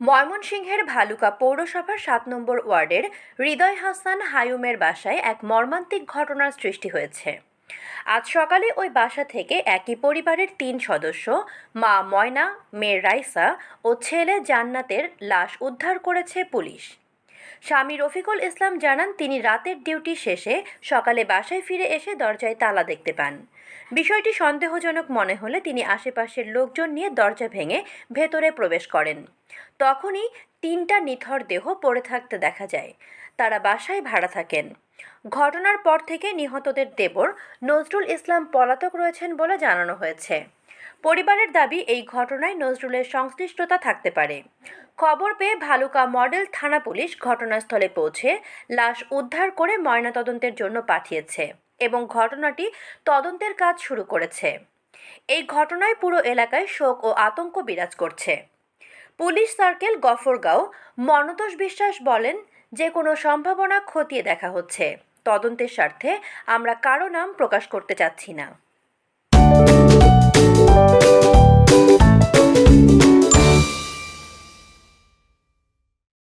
ময়মনসিংহের ভালুকা পৌরসভার সাত নম্বর ওয়ার্ডের হৃদয় হাসান হায়ুমের বাসায় এক মর্মান্তিক ঘটনার সৃষ্টি হয়েছে। আজ সকালে ওই বাসা থেকে একই পরিবারের তিন সদস্য, মা ময়না, মেয়ে রাইসা ও ছেলে জান্নাতের লাশ উদ্ধার করেছে পুলিশ। স্বামী রফিকুল ইসলাম জানান, তিনি রাতের ডিউটি শেষে সকালে বাসায় ফিরে এসে দরজায় তালা দেখতে পান। বিষয়টি সন্দেহজনক মনে হলে তিনি আশেপাশের লোকজন নিয়ে দরজা ভেঙে ভেতরে প্রবেশ করেন। তখনই তিনটা নিথর দেহ পড়ে থাকতে দেখা যায়। তারা বাসায় ভাড়া থাকেন। ঘটনার পর থেকে নিহতদের দেবর নজরুল ইসলাম পলাতক রয়েছেন বলে জানানো হয়েছে। পরিবারের দাবি এই ঘটনায় নজরুলের সংশ্লিষ্টতা থাকতে পারে। খবর পেয়ে ভালুকা মডেল থানা পুলিশ ঘটনাস্থলে পৌঁছে লাশ উদ্ধার করে ময়নাতদন্তের জন্য পাঠিয়েছে এবং ঘটনাটি তদন্তের কাজ শুরু করেছে। এই ঘটনায় পুরো এলাকায় শোক ও আতঙ্ক বিরাজ করছে। পুলিশ সার্কেল গফরগাঁও মনতোষ বিশ্বাস বলেন যে কোনো সম্ভাবনা খতিয়ে দেখা হচ্ছে। তদন্তের স্বার্থে আমরা কারও নাম প্রকাশ করতে চাচ্ছি না।